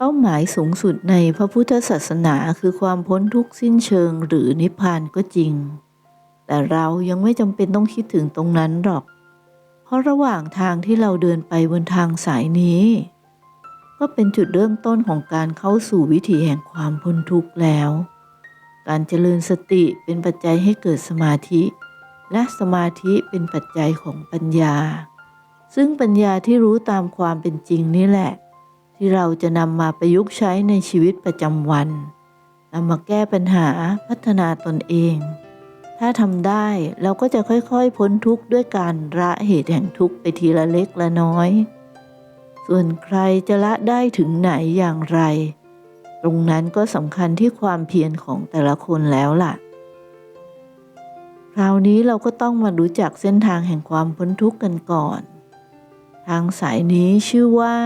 เป้าหมายสูงสุดในพระพุทธศาสนาคือความพ้นทุกข์สิ้นเชิงหรือนิพพานก็จริง แต่เรายังไม่จำเป็นต้องคิดถึงตรงนั้นหรอก เพราะระหว่างทางที่เราเดินไปบนทางสายนี้ ก็เป็นจุดเริ่มต้นของการเข้าสู่วิถีแห่งความพ้นทุกข์แล้ว การเจริญสติเป็นปัจจัยให้เกิดสมาธิ และสมาธิเป็นปัจจัยของปัญญา ซึ่งปัญญาที่รู้ตามความเป็นจริงนี่แหละ ที่เราจะนำมาประยุกต์ใช้ในชีวิตประจำวันนำมาแก้ปัญหาพัฒนาตนเอง ถ้าทำได้เราก็จะค่อยๆ พ้นทุกข์ด้วยการละเหตุแห่งทุกข์ไปทีละเล็กละน้อย ส่วนใครจะละได้ถึงไหนอย่างไร ตรงนั้นก็สำคัญที่ความเพียรของแต่ละคนแล้วล่ะ คราวนี้เราก็ต้องมารู้จักเส้นทางแห่งความพ้นทุกข์กันก่อน ทางสายนี้ชื่อว่า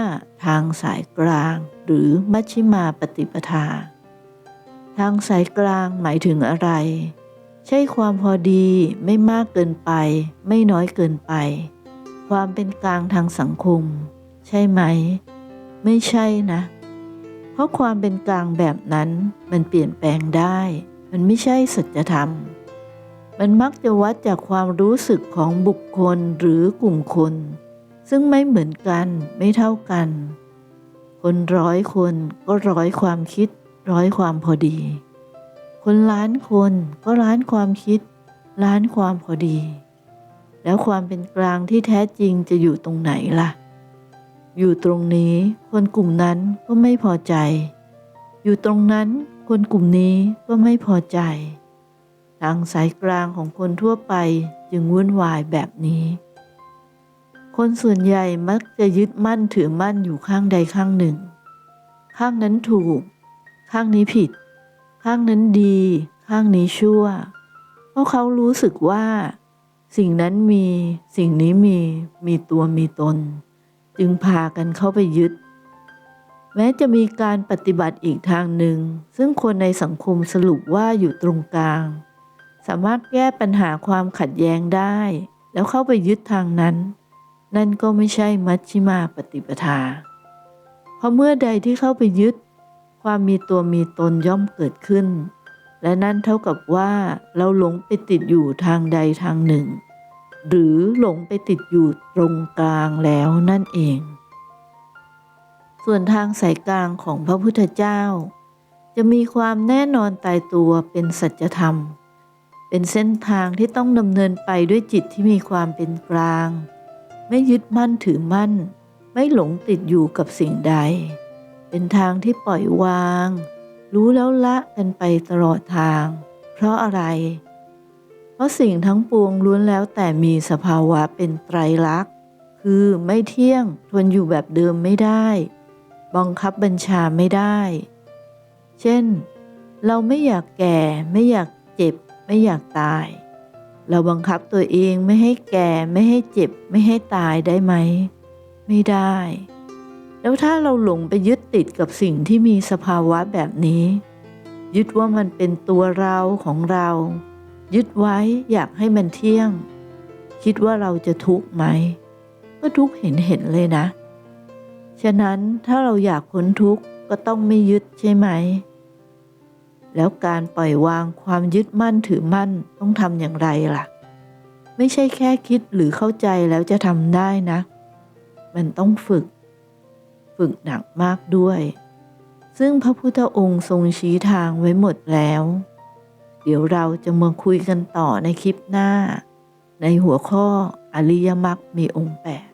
ทางสายกลางหรือมัชฌิมาปฏิปทา ทางสายกลางหมายถึงอะไร ใช่ความพอดีไม่มากเกินไป ไม่น้อยเกินไป ความเป็นกลางทางสังคม ใช่ไหม ไม่ใช่นะ เพราะความเป็นกลางแบบนั้นมันเปลี่ยนแปลงได้ มันไม่ใช่สัจธรรม มันมักจะวัดจากความรู้สึกของบุคคลหรือกลุ่มคน ซึ่งไม่เหมือนกันไม่เท่ากัน คนร้อยคนก็ร้อยความคิด ร้อยความพอดี คนล้านคนก็ล้านความคิด ล้านความพอดี แล้วความเป็นกลางที่แท้จริงจะอยู่ตรงไหนล่ะ อยู่ตรงนี้คนกลุ่มนั้นก็ไม่พอใจ อยู่ตรงนั้นคนกลุ่มนี้ก็ไม่พอใจ ทางสายกลางของคนทั่วไปจึงวุ่นวายแบบนี้ คนส่วนใหญ่มักจะยึดมั่นถือมั่นอยู่ข้างใดข้างหนึ่ง ข้างนั้นถูก ข้างนี้ผิด ข้างนั้นดี ข้างนี้ชั่ว เพราะเขารู้สึกว่า สิ่งนั้นมีสิ่งนี้มีมีตัวมีตน จึงพากันเข้าไปยึด แม้จะมีการปฏิบัติอีกทางหนึ่ง ซึ่งคนในสังคมสรุปว่าอยู่ตรงกลาง สามารถแก้ปัญหาความขัดแย้งได้ แล้วเข้าไปยึดทางนั้น นั่นก็ไม่ใช่มัชชิมาปฏิปทา เพราะเมื่อใดที่เข้าไปยึด ความมีตัวมีตนย่อมเกิดขึ้น และนั่นเท่ากับว่าเราหลงไปติดอยู่ทางใดทางหนึ่ง หรือหลงไปติดอยู่ตรงกลางแล้วนั่นเอง ส่วนทางสายกลางของพระพุทธเจ้า จะมีความแน่นอนตายตัวเป็นสัจธรรม เป็นเส้นทางที่ต้องดำเนินไปด้วยจิตที่มีความเป็นกลาง ไม่ยึดมั่นถือมั่น ไม่หลงติดอยู่กับสิ่งใด เป็นทางที่ปล่อยวาง รู้แล้วละกันไปตลอดทาง เพราะอะไร เพราะสิ่งทั้งปวงล้วนแล้วแต่มีสภาวะเป็นไตรลักษณ์ คือไม่เที่ยงทนอยู่แบบเดิมไม่ได้ บังคับบัญชาไม่ได้ เช่น เราไม่อยากแก่ ไม่อยากเจ็บ ไม่อยากตาย เราบังคับตัวเองไม่ให้แก่ไม่ให้เจ็บ ไม่ให้ตายได้ไหม ไม่ได้ แล้วถ้าเราหลงไปยึดติดกับสิ่งที่มีสภาวะแบบนี้ ยึดว่ามันเป็นตัวเราของเรา ยึดไว้อยากให้มันเที่ยง คิดว่าเราจะทุกข์ไหม ก็ทุกข์เห็นเห็นเลยนะ ฉะนั้นถ้าเราอยากพ้นทุกข์ก็ต้องไม่ยึดใช่ไหม แล้วการปล่อยวางความยึดมั่นถือมั่นต้องทำอย่างไรล่ะ ไม่ใช่แค่คิดหรือเข้าใจแล้วจะทำได้นะ มันต้องฝึก ฝึกหนักมากด้วย ซึ่งพระพุทธองค์ทรงชี้ทางไว้หมดแล้ว เดี๋ยวเราจะมาคุยกันต่อในคลิปหน้า ในหัวข้ออริยมรรคมีองค์แปด